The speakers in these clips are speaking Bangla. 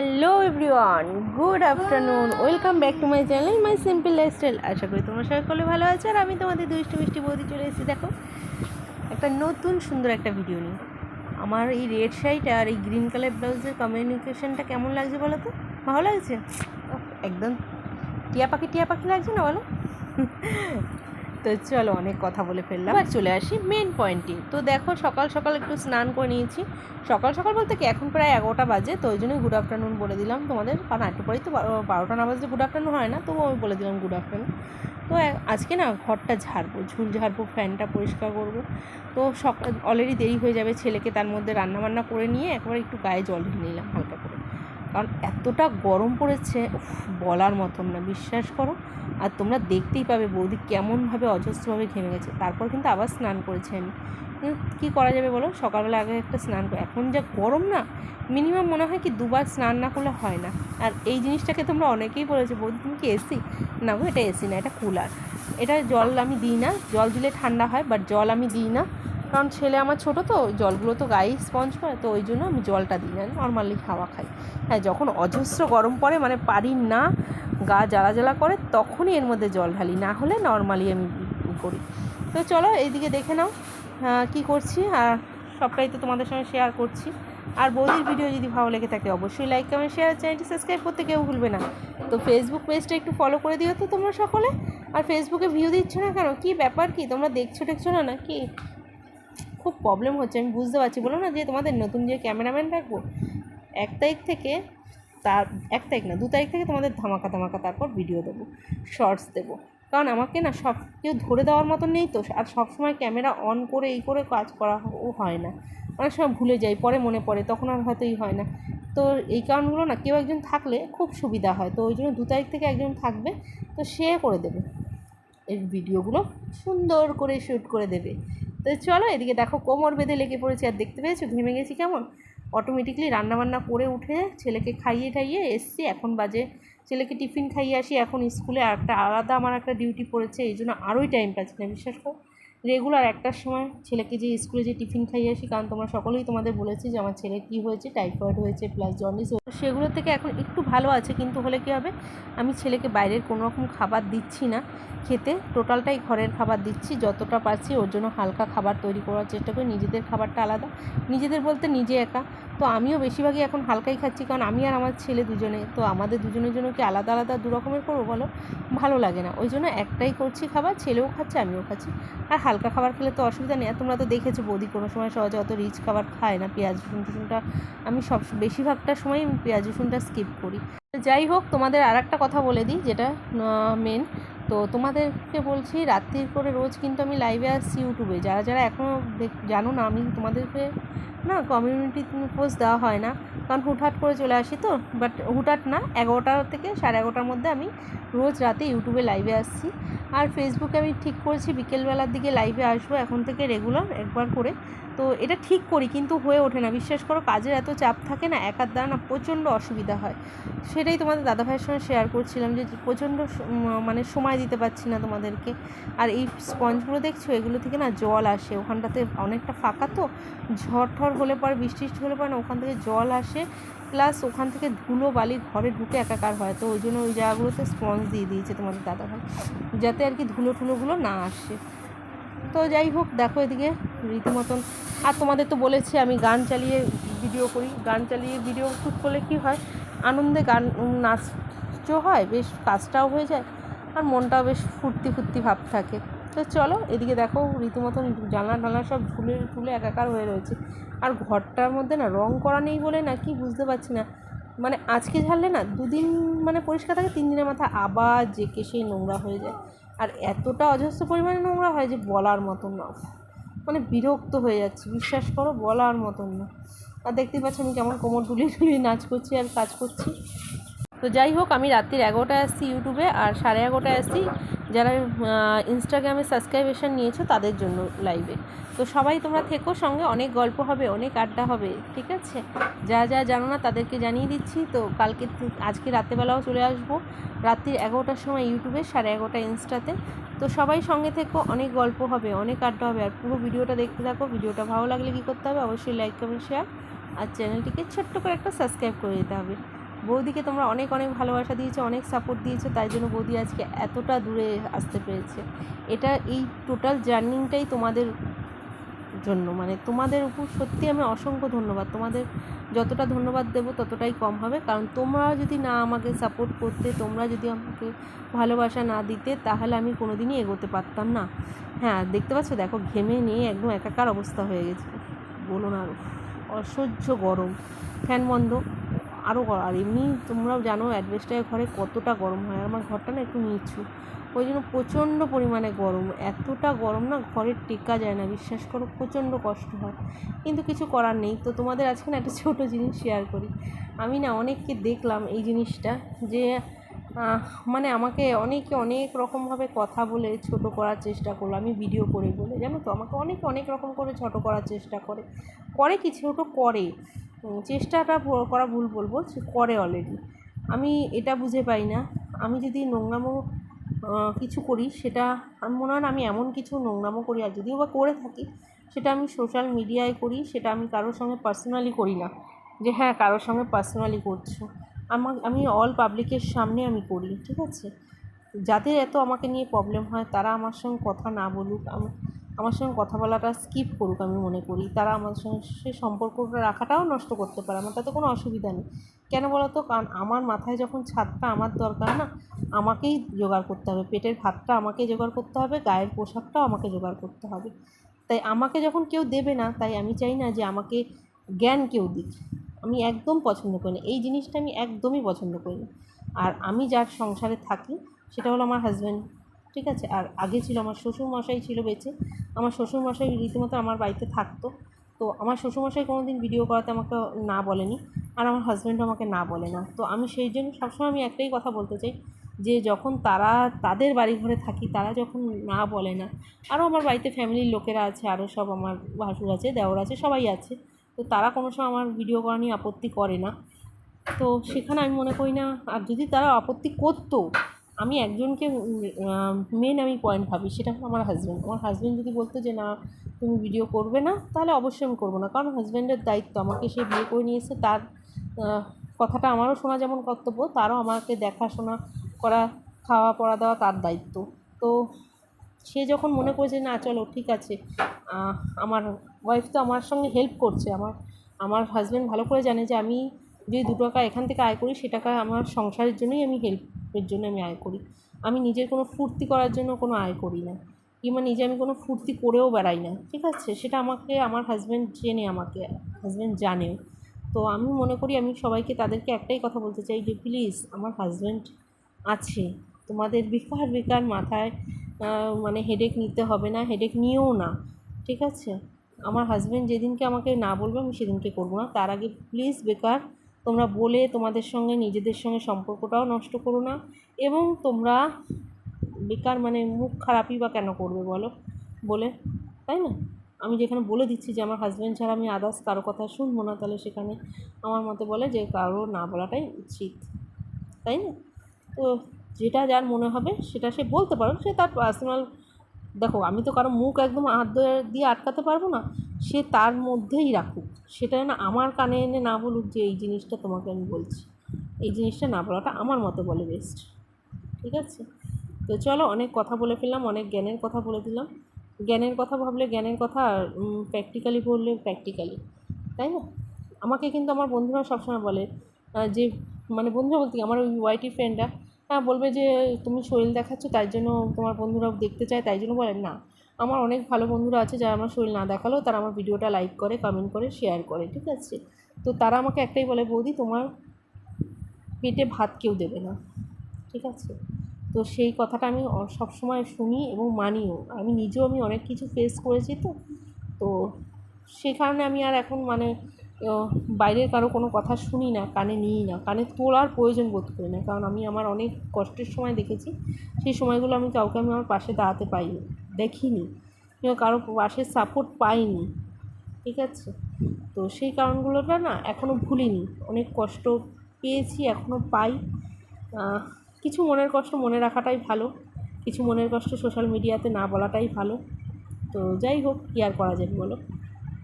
Hello everyone good afternoon welcome back to my channel my simple lifestyle আশা করি তোমরা সকলে ভালো আছো আর আমি তোমাদের দুষ্টু মিষ্টি বৌদি চলে এসেছি। দেখো, একটা নতুন সুন্দর একটা ভিডিও নিয়ে। আমার এই রেড শাড়িটা আর এই গ্রিন কালার ব্লাউজের কমিউনিকেশনটা কেমন লাগছে বলো তো? ভালো লাগছে? একদম টিয়া পাখি টিয়া পাখি লাগছে না বলো? তো চলো অনেক কথা বলে ফেললাম। আর চলে আসি মেন পয়েন্টে তো দেখো সকাল সকাল একটু স্নান করে নিয়েছি। সকাল সকাল বলতে কি, এখন প্রায় এগারোটা বাজে, তো ওই জন্যই গুড আফটারনুন বলে দিলাম তোমাদের। কারণ একটু পরেই তো বারো- বারোটা না বাজে গুড আফটারনুন হয় না, তবুও আমি বলে দিলাম গুড আফটারনুন তো আজকে না ঘরটা ঝাড়বো, ঝুল ঝাড়বো, ফ্যানটা পরিষ্কার করব। তো সকাল অলরেডি দেরি হয়ে যাবে ছেলেকে তার মধ্যে রান্না বান্না করে নিয়ে একবার একটু গায়ে জল ঢেলে নিলাম কারণ এতটা গরম পড়েছে বলার মতন না, বিশ্বাস করো। আর তোমরা দেখতেই পাবে বৌদি কেমনভাবে অজস্রভাবে ঘেমে গেছে। তারপর কিন্তু আবার স্নান করেছি আমি। কী করা যাবে বলো? সকালবেলা আগে একটা স্নান করে এখন যা গরম না মিনিমাম মনে হয় কি দুবার স্নান না করলে হয় না। আর এই জিনিসটাকে তোমরা অনেকেই বলেছ, বৌদি, তুমি কি এসি না গো, এটা এসি না, এটা কুলার এটা জল আমি দিই না, জল দিলে ঠান্ডা হয় বাট জল আমি দিই না। কারণ ছেলে আমার ছোট তো জলগুলো তো গায়ে স্পঞ্জ করে, তো ওই জন্য আমি জলটা দিই না নর্মালি হাওয়া খাই। হ্যাঁ যখন অজস্র গরম পড়ে মানে পারি না, গা জ্বালা জ্বালা করে, তখনই এর মধ্যে জল ঢালি। না হলে নর্মালি আমি করি। তো চলো, এইদিকে দেখে নাও কি করছি। আর সবটাই তো তোমাদের সঙ্গে শেয়ার করছি। আর বৌদির ভিডিও যদি ভালো লেগে থাকে, অবশ্যই লাইক কমেন্ট শেয়ার চ্যানেলটি সাবস্ক্রাইব করতে কেউ ভুলবে না। তো ফেসবুক পেজটা একটু ফলো করে দিও তো তোমরা সকলে। আর ফেসবুকে ভিউ দিচ্ছ না কেন? কী ব্যাপার কি? তোমরা দেখছ টেকছো না না কি খুব প্রবলেম হচ্ছে, আমি বুঝতে পারছি। বলো না যে তোমাদের নতুন যে ক্যামেরাম্যান রাখব, এক তারিখ থেকে তার, এক তারিখ না, দু তারিখ থেকে তোমাদের ধামাকা ধামাকা তারপর ভিডিও দেবো শর্টস দেবো। কারণ আমাকে না সব, কেউ ধরে দেওয়ার মতন নেই তো, আর সবসময় ক্যামেরা অন করে, এই করে কাজ করা হয় না। অনেক সময় ভুলে যাই, পরে মনে পড়ে, তখন আর হয়তো এই হয় না। তো এই কারণগুলো না কেউ একজন থাকলে খুব সুবিধা হয়, তো ওই জন্য দু তারিখ থেকে একজন থাকবে, তো সে করে দেবে। এই ভিডিওগুলো সুন্দর করে শ্যুট করে দেবে। তো চলো এদিকে দেখো কোমর বেঁধে লেগে পড়েছি, আর দেখতে পেয়েছ? ঘেমে গেছি কেমন? অটোমেটিকলি রান্নাবান্না করে উঠে ছেলেকে খাইয়ে টাইয়ে এসছি, এখন বাজে। ছেলেকে টিফিন খাইয়ে আসি, এখন স্কুলে একটা আলাদা আমার একটা ডিউটি পড়েছে, এই জন্য আরোই টাইম পাচ্ছি না, বিশ্বাস করো। রেগুলার একটার সময় ছেলেকে যে স্কুলে যে টিফিন খাইয়ে আসি, কারণ তোমরা সকলেই তোমাদের বলেছি যে আমার ছেলে কী হয়েছে, টাইফয়েড হয়েছে প্লাস জন্ডিস সেগুলো থেকে এখন একটু ভালো আছে, কিন্তু হলে কী হবে? আমি ছেলেকে বাইরের কোনো রকম খাবার দিচ্ছি না। খেতে টোটালটাই ঘরের খাবার দিচ্ছি, যতটা পারছি ওর জন্য হালকা খাবার তৈরি করার চেষ্টা করি। নিজেদের খাবারটা আলাদা, নিজেদের বলতে নিজে একা। তো আমিও বেশিরভাগই এখন হালকাই খাচ্ছি, কারণ আমি আর আমার ছেলে দুজনে, তো আমাদের দুজনের জন্য কি আলাদা আলাদা দু রকমের করব বলো? ভালো লাগে না। ওই জন্য একটাই করছি খাবার, ছেলেও খাচ্ছে, আমিও খাচ্ছি। আর হালকা খাবার খেলে তো অসুবিধা নেই। তোমরা তো দেখেছ বৌদি কোনো সময় সহজে অত রিচ খাবার খায় না। পেঁয়াজ, রসুন, টসুনটা আমি সব বেশিরভাগটা সময় পেঁয়াজ, রসুনটা স্কিপ করি। যাই হোক, তোমাদের আর একটা কথা বলে দিই, যেটা মেন তো তোমাদেরকে বলছি, রাত্রির করে রোজ কিন্তু আমি লাইভে আসছি ইউটিউবে যারা যারা এখনও দেখ, জানো না, আমি তোমাদেরকে না কমিউনিটি পোস্ট দেওয়া হয় না। কারণ হুটহাট করে চলে আসি তো বাট হুটহাট না, এগারোটা থেকে সাড়ে এগারোটার মধ্যে আমি রোজ রাতে ইউটিউবে লাইভে আসছি। আর ফেসবুকে আমি ঠিক করেছি, বিকেলবেলার দিকে লাইভে আসব। এখন থেকে রেগুলার একবার করে তো এটা ঠিক করি, কিন্তু হয়ে ওঠে না। বিশ্বাস করো, কাজের এত চাপ থাকে না একার দ্বারা না প্রচণ্ড অসুবিধা হয়। সেটাই তোমাদের দাদাভাইয়ের সঙ্গে শেয়ার করছিলাম যে প্রচণ্ড মানে সময় দিতে পারছি না তোমাদেরকে। আর এই স্পঞ্জগুলো দেখছ, এগুলো থেকে না জল আসে। ওখানটাতে অনেকটা ফাঁকা তো ঝড় ঠড় হলে পরে বৃষ্টি হলে পরে না ওখান থেকে জল আসে। প্লাস ওখান থেকে ধুলো বালি ঘরে ঢুকে একাকার হয়। তো ওই জন্য ওই জায়গাগুলোতে স্পঞ্জ দিয়ে দিয়েছে তোমাদের দাদাভাই, যাতে আর কি ধুলো ঠুলোগুলো না আসে। তো যাই হোক, দেখো এদিকে। রীতিমতন। আর তোমাদের তো বলেছি, আমি গান চালিয়ে ভিডিও করি। গান চালিয়ে ভিডিও শ্যুট করলে কী হয়? আনন্দে গান নাচও হয়, বেশ কাজটাও হয়ে যায়, আর মনটাও বেশ ফুর্তি ফুর্তি ভাব থাকে। তো চলো, এদিকে দেখো, রীতিমতন জানলা টানলা সব ঝুলে ঝুলে একাকার হয়ে রয়েছে। আর ঘরটার মধ্যে না, রং করা নেই বলে না কি বুঝতে পারছি না। মানে আজকে ঝাড়লে না, দুদিন মানে পরিষ্কার থাকে, তিন দিনের মাথায় আবার জেকে সেই নোংরা হয়ে যায়। আর এতটা অজস্র পরিমাণে নোংরা হয় যে বলার মতন না। মানে বিরক্ত হয়ে যাচ্ছি, বিশ্বাস করো বলার মতন না। আর দেখতেই পাচ্ছ আমি কেমন কোমর দুলিয়ে দুলিয়ে নাচ করছি আর কাজ করছি। তো যাই হোক, আমি রাত্রির এগারোটায় আসছি ইউটিউবে আর সাড়ে এগারোটায় আসছি। যারা ইনস্টাগ্রামে সাবস্ক্রাইবেশন নিয়েছো তাদের জন্য লাইভে তো সবাই তোমরা থেকো, সঙ্গে অনেক গল্প হবে, অনেক আড্ডা হবে, ঠিক আছে? যা যা জানো না তাদেরকে জানিয়ে দিচ্ছি। তো কালকে আজকে রাত্রেবেলাও চলে আসব। রাত্রির এগারোটার সময় ইউটিউবে, সাড়ে এগারোটা ইনস্টাতে। তো সবাই সঙ্গে থেকো, অনেক গল্প হবে, অনেক আড্ডা হবে। আর পুরো ভিডিওটা দেখতে থাকো, ভিডিওটা ভালো লাগলে কী করতে হবে অবশ্যই লাইক কমেন্ট শেয়ার আর চ্যানেলটিকে ছোট্ট করে একটা সাবস্ক্রাইব করে দিতে হবে। বৌদিকে তোমরা অনেক অনেক ভালোবাসা দিয়েছ, অনেক সাপোর্ট দিয়েছ, তাই জন্য বৌদি আজকে এতটা দূরে আসতে পেরেছে। এটা এই টোটাল জার্নিংটাই তোমাদের জন্য। মানে তোমাদের উপর সত্যি আমি অসংখ্য ধন্যবাদ। তোমাদের যতটা ধন্যবাদ দেবো, ততটাই কম হবে। কারণ তোমরা যদি না আমাকে সাপোর্ট করতে, তোমরা যদি আমাকে ভালোবাসা না দিতে, তাহলে আমি কোনো দিনই এগোতে পারতাম না। হ্যাঁ দেখতে পাচ্ছ? দেখো, ঘেমে নিয়ে একদম একাকার অবস্থা হয়ে গেছে। বলো না আরও অসহ্য গরম। ফ্যান বন্ধ। আরও আর এমনি তোমরাও জানো অ্যাডভেস্টারের ঘরে কতটা গরম হয় আমার ঘরটা না একটু নিচু। ওই জন্য প্রচণ্ড পরিমাণে গরম। এতটা গরম না ঘরে টেকা যায় না, বিশ্বাস করো, প্রচণ্ড কষ্ট হয়। কিন্তু কিছু করার নেই। তো তোমাদের আজকে না একটা ছোটো জিনিস শেয়ার করি। আমি না অনেককে দেখলাম এই জিনিসটা যে মানে আমাকে অনেকে অনেক রকমভাবে কথা বলে ছোট করার চেষ্টা করল। আমি ভিডিও করে বলে। জানো তো? আমাকে অনেকে অনেক রকম করে ছোট করার চেষ্টা করে। করে কি? ছোটো করে। চেষ্টাটা করা ভুল বলব, সে করে অলরেডি আমি এটা বুঝে পাই না। আমি যদি নোংরামো কিছু করি, সেটা আমি মনে হয় আমি এমন কিছু নোংরামো করি, আর যদিও বা করে থাকি, সেটা আমি সোশ্যাল মিডিয়ায় করি, সেটা আমি কারোর সঙ্গে পার্সোনালি করি না। যে হ্যাঁ কারোর সঙ্গে পার্সোনালি করছ। আমার, আমি অল পাবলিকের সামনে আমি করি, ঠিক আছে? যাদের এত আমাকে নিয়ে প্রবলেম হয়, তারা আমার সঙ্গে কথা না বলুক, আম- আমার সঙ্গে কথা বলাটা স্কিপ করুক আমি মনে করি। তারা আমার সঙ্গে সে সম্পর্কটা রাখাটাও নষ্ট করতে পারে, আমার তাতে কোনো অসুবিধা নেই। কেন বলো তো কারণ আমার মাথায় যখন ছাদটা আমার দরকার না, আমাকেই জোগাড় করতে হবে। পেটের ভাতটা আমাকেই জোগাড় করতে হবে, গায়ের পোশাকটাও আমাকে জোগাড় করতে হবে। তাই আমাকে যখন কেউ দেবে না, তাই আমি চাই না যে আমাকে জ্ঞান কেউ দিক। আমি একদম পছন্দ করি না। এই জিনিসটা আমি একদমই পছন্দ করি না। আর আমি যার সংসারে থাকি, সেটা হলো আমার হাজব্যান্ড ঠিক আছে? আর আগে ছিল আমার শ্বশুর মশাই ছিল বেঁচে। আমার শ্বশুর মশাই রীতিমতো আমার বাড়িতে থাকতো। তো আমার শ্বশুরমশাই কোনো দিন ভিডিও করাতে আমাকে না বলেনি আর আমার হাজব্যান্ডও আমাকে না বলে না। তো আমি সেই জন্য সবসময় আমি একটাই কথা বলতে চাই যে, যখন তারা তাদের বাড়ি ঘরে থাকি, তারা যখন না বলে না আরও আমার বাড়িতে ফ্যামিলির লোকেরা আছে আরও সব আমার ভাসুর আছে, দেওর আছে, সবাই আছে। তো তারা কোনো সময় আমার ভিডিও করা নিয়ে আপত্তি করে না। তো সেখানে আমি মনে করি না, আর যদি তারা আপত্তি করতো আমি একজনকে মেন আমি পয়েন্ট ভাবি, সেটা হলো আমার হাজব্যান্ড আমার হাজব্যান্ড যদি বলতো যে, না, তুমি ভিডিও করবে না, তাহলে অবশ্যই আমি করব না। কারণ হাজব্যান্ডের দায়িত্ব, আমাকে সে বিয়ে করে নিয়েছে, তার কথাটা আমারও শোনা যেমন কর্তব্য, তারও আমাকে দেখাশোনা করা, খাওয়া পড়া দেওয়া তার দায়িত্ব। তো সে যখন মনে করেছে না, চলো, ঠিক আছে আমার ওয়াইফ তো আমার সঙ্গে হেল্প করছে, আমার আমার হাজব্যান্ড ভালো করে জানে যে, আমি যে দু টাকা এখান থেকে আয় করি, সে টাকা আমার সংসারের জন্যই আমি হেল্পের জন্য আমি আয় করি। আমি নিজের কোনো ফুর্তি করার জন্য কোনো আয় করি না। কিংবা নিজে আমি কোনো ফুর্তি করেও বেড়াই না, ঠিক আছে? সেটা আমাকে, আমার হাজব্যান্ড জেনে আমাকে হাজব্যান্ড জানেও। তো আমি মনে করি আমি সবাইকে তাদেরকে একটাই কথা বলতে চাই যে প্লিজ আমার হাজব্যান্ড আছে। তোমাদের বেকার বেকার মাথায় মানে হেডেক নিতে হবে না হেডেক নিয়েও না, ঠিক আছে? আমার হাজব্যান্ড যেদিনকে আমাকে না বলবে, আমি সেদিনকে করব না। তার আগে প্লিজ বেকার তোমরা বলে তোমাদের সঙ্গে, নিজেদের সঙ্গে সম্পর্কটাও নষ্ট করো না এবং তোমরা বেকার মানে মুখ খারাপই বা কেন করবে বলো? বলে, তাই না? আমি যেখানে বলে দিচ্ছি যে আমার হাজব্যান্ড ছাড়া আমি আদার্স কারও কথা শুনব না, তাহলে সেখানে আমার মতে বলে যে কারও না বলাটাই উচিত, তাই না? তো যেটা যার মনে হবে সেটা সে বলতে পারো সে তার পার্সোনাল দেখো, আমি তো কারও মুখ একদম হাত দিয়ে আটকাতে পারব না, সে তার মধ্যেই রাখুক। সেটা না আমার কানে এনে না বলুক যে, এই জিনিসটা তোমাকে আমি বলছি। এই জিনিসটা না বলাটা আমার মতে বলে বেস্ট ঠিক আছে? তো চলো, অনেক কথা বলে ফেললাম, অনেক জ্ঞানের কথা বলে দিলাম। জ্ঞানের কথা ভাবলে জ্ঞানের কথা প্র্যাকটিক্যালি বললে প্র্যাকটিক্যালি তাই না? আমাকে কিন্তু আমার বন্ধুরা সবসময় বলে যে মানে বন্ধুরা বলতে আমার ওই ওয়াইটি ফ্রেন্ডরা হ্যাঁ বলবে যে তুমি শরীর দেখাচ্ছ, তাই জন্য তোমার বন্ধুরা দেখতে চায়, তাই জন্য বলে, না। আমার অনেক ভালো বন্ধুরা আছে যারা আমার শরীর না দেখালেও তারা আমার ভিডিওটা লাইক করে কমেন্ট করে শেয়ার করে, ঠিক আছে? তো তারা আমাকে একটাই বলে, বৌদি, তোমার পেটে ভাত কেউ দেবে না। ঠিক আছে? তো সেই কথাটা আমি সবসময় শুনি এবং মানিও। আমি নিজেও আমি অনেক কিছু ফেস করেছি তো। তো সেই কারণে আমি আর এখন মানে বাইরের কারও কোনো কথা শুনি না, কানে নিই না, কানে তোলার প্রয়োজন বোধ করি না। কারণ আমি আমার অনেক কষ্টের সময় দেখেছি, সেই সময়গুলো আমি কাউকে আমি আমার পাশে দাঁড়াতে পাইনি, দেখিনি। কারও পাশে সাপোর্ট পাইনি, ঠিক আছে? তো সেই কারণগুলোটা না এখনও ভুলিনি। অনেক কষ্ট পেয়েছি এখনও পাই। কিছু মনের কষ্ট মনে রাখাটাই ভালো, কিছু মনের কষ্ট সোশ্যাল মিডিয়াতে না বলাটাই ভালো। তো যাই হোক, কী আর করা যাবে বলো?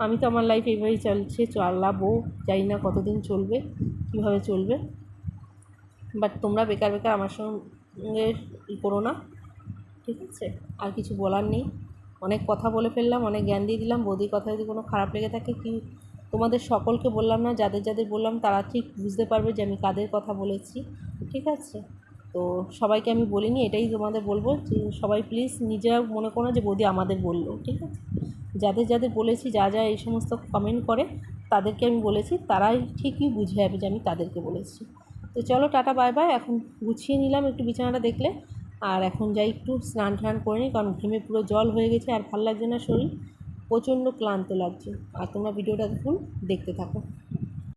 আমি তো আমার লাইফ এইভাবেই চলছে, চালাবো, জানি না কতদিন চলবে, কীভাবে চলবে। বাট তোমরা বেকার বেকার আমার সঙ্গে ই করো না, ঠিক আছে? আর কিছু বলার নেই। অনেক কথা বলে ফেললাম, অনেক জ্ঞান দিয়ে দিলাম, বৌদির কথা যদি কোনো খারাপ লেগে থাকে কি তোমাদের সকলকে বললাম না, যাদের যাদের বললাম তারা ঠিক বুঝতে পারবে যে আমি কাদের কথা বলেছি, ঠিক আছে? তো সবাইকে আমি বলিনি, এটাই তোমাদের বলব যে সবাই প্লিজ নিজেরা মনে করো যে বৌদি আমাদের বলল, ঠিক আছে? যাদের যাদের বলেছি, যা যা এই সমস্ত কমেন্ট করে, তাদেরকে আমি বলেছি, তারাই ঠিকই বুঝে যাবে যে আমি তাদেরকে বলেছি। তো চলো টাটা বাই বাই এখন গুছিয়ে নিলাম একটু বিছানাটা দেখলে। আর এখন যাই একটু স্নান টান করে নিই, কারণ ঘেমে পুরো জল হয়ে গেছে আর ভালো লাগছে না শরীর। প্রচণ্ড ক্লান্ত লাগছে। আর তোমরা ভিডিওটা দেখুন, দেখতে থাকো।